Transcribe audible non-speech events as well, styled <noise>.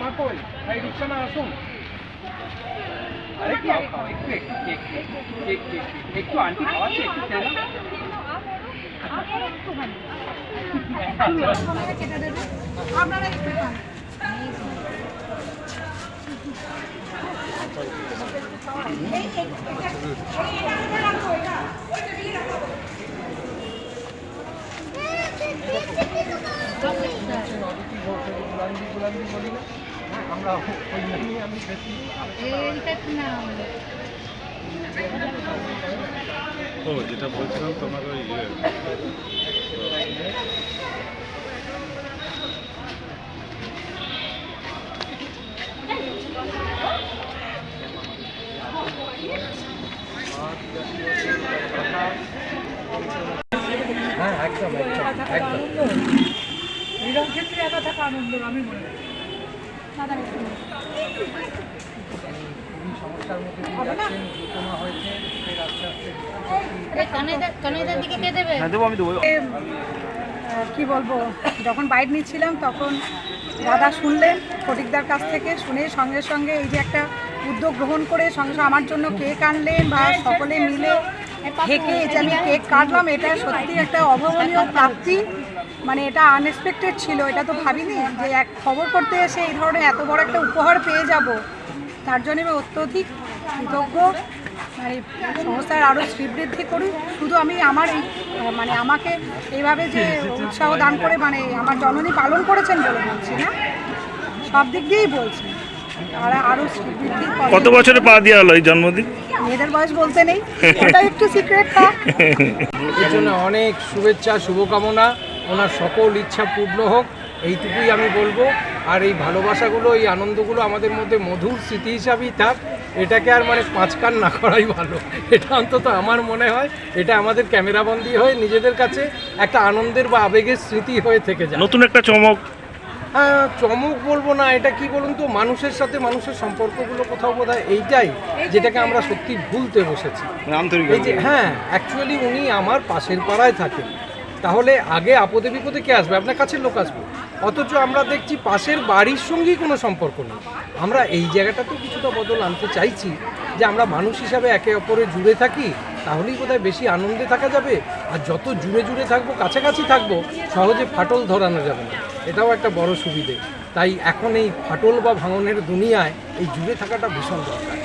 মা কই ভাই রিক্সা মা আসুন আরে কি খাও একটু একটু একটু আন্টি খাওয়াচ্ছে একটু কেন আপনারা একটু খান আমরা ওই জন্যই আমি বেশি ও যেটা বলছিলাম তোমার ওই হ্যাঁ একদম একদম একদম। এরকম ক্ষেত্রে একা থাকা আনন্দ আমি মনে করি। দাদা একটু নিন। খুবই সমস্যার মধ্যে দিয়ে যাচ্ছেন ঘটনা হয়েছে আস্তে আস্তে কি বলব যখন বাইট নিচ্ছিলাম তখন দাদা শুনলেন ফটিকদার কাছ থেকে শুনে সঙ্গে সঙ্গে এই যে একটা উদ্যোগ গ্রহণ করে সঙ্গে সঙ্গে আমার জন্য কেক আনলেন বা সকলে মিলে থেকে এই আমি কেক কাটলাম, এটা সত্যি একটা অভাবনীয় প্রাপ্তি। মানে এটা আনএক্সপেক্টেড ছিল, এটা তো ভাবিনি যে এক খবর করতে এসে এই ধরনের এত বড় একটা উপহার পেয়ে যাব। তার জন্য আমি অত্যধিক কৃতজ্ঞ। মানে সংস্থার আরও শ্রীবৃদ্ধি করুক শুধু আমি আমার এই মানে আমাকে এইভাবে যে উৎসাহ দান করে মানে আমার জননী পালন করেছেন বলে বলছি না, সব দিক দিয়েই বলছি। আর করে। কত বছরে পা দেওয়া হলো এই জন্মদিন? মেয়েদের বয়স বলতে নেই। <laughs> ওটা একটু সিক্রেট থাক এর জন্য অনেক শুভেচ্ছা শুভকামনা। ওনার সকল ইচ্ছা পূর্ণ হোক। এইটুকুই আমি বলব। আর এই ভালোবাসাগুলো এই আনন্দগুলো আমাদের মধ্যে মধুর স্মৃতি হিসাবেই থাক। এটাকে আর মানে পাঁচকান না করাই ভালো। এটা অন্তত আমার মনে হয়। এটা আমাদের ক্যামেরাবন্দি হয়ে নিজেদের কাছে একটা আনন্দের বা আবেগের স্মৃতি হয়ে থেকে যায়। নতুন একটা চমক হ্যাঁ চমক বলব না এটা কি বলুন তো মানুষের সাথে মানুষের সম্পর্কগুলো কোথাও বোধ এইটাই যেটাকে আমরা সত্যি ভুলতে বসেছি। এই যে হ্যাঁ অ্যাকচুয়ালি উনি আমার পাশের পাড়ায় থাকেন। তাহলে আগে আপদে বিপদে কে আসবে? আপনার কাছের লোক আসবে। অথচ আমরা দেখছি পাশের বাড়ির সঙ্গেই কোনো সম্পর্ক নেই। আমরা এই জায়গাটাতেও কিছুটা বদল আনতে চাইছি যে আমরা মানুষ হিসাবে একে অপরে জুড়ে থাকি তাহলেই বোধহয় বেশি আনন্দে থাকা যাবে। আর যত জুড়ে জুড়ে থাকব কাছাকাছি থাকব সহজে ফাটল ধরানো যাবে না। এটাও একটা বড় সুবিধে। তাই এখন এই ফাটল বা ভাঙনের দুনিয়ায় এই জুড়ে থাকাটা ভীষণ দরকার।